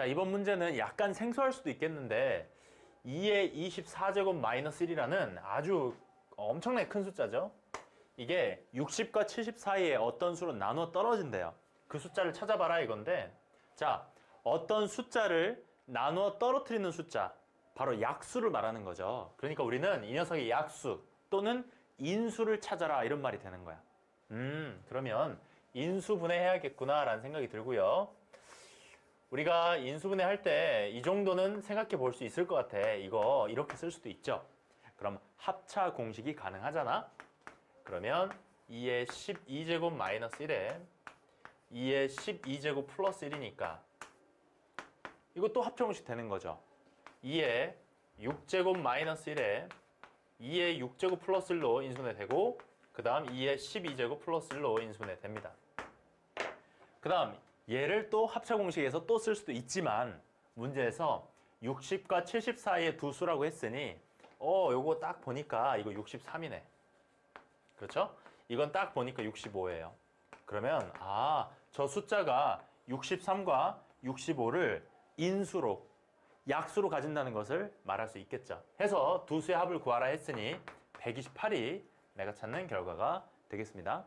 자, 이번 문제는 약간 생소할 수도 있겠는데 2의 24제곱 마이너스 1이라는 아주 엄청나게 큰 숫자죠. 이게 60과 70 사이에 어떤 수로 나누어 떨어진대요. 그 숫자를 찾아봐라 이건데 자, 어떤 숫자를 나누어 떨어뜨리는 숫자 바로 약수를 말하는 거죠. 그러니까 우리는 이 녀석의 약수 또는 인수를 찾아라 이런 말이 되는 거야. 음, 그러면 인수 분해해야겠구나 라는 생각이 들고요. 우리가 인수분해 할 때 이 정도는 생각해 볼 수 있을 것 같아. 이거 이렇게 쓸 수도 있죠. 그럼 합차 공식이 가능하잖아. 그러면 2의 12제곱 마이너스 1에 2의 12제곱 플러스 1이니까 이것도 합차 공식 되는 거죠. 2의 6제곱 마이너스 1에 2의 6제곱 플러스 1로 인수분해 되고 그 다음 2의 12제곱 플러스 1로 인수분해 됩니다. 그 다음 얘를 또 합차 공식에서 또 쓸 수도 있지만 문제에서 60과 70 사이의 두 수라고 했으니 어 요거 딱 보니까 이거 63이네. 그렇죠? 이건 딱 보니까 65예요. 그러면 아 저 숫자가 63과 65를 인수로 약수로 가진다는 것을 말할 수 있겠죠. 해서 두 수의 합을 구하라 했으니 128이 내가 찾는 결과가 되겠습니다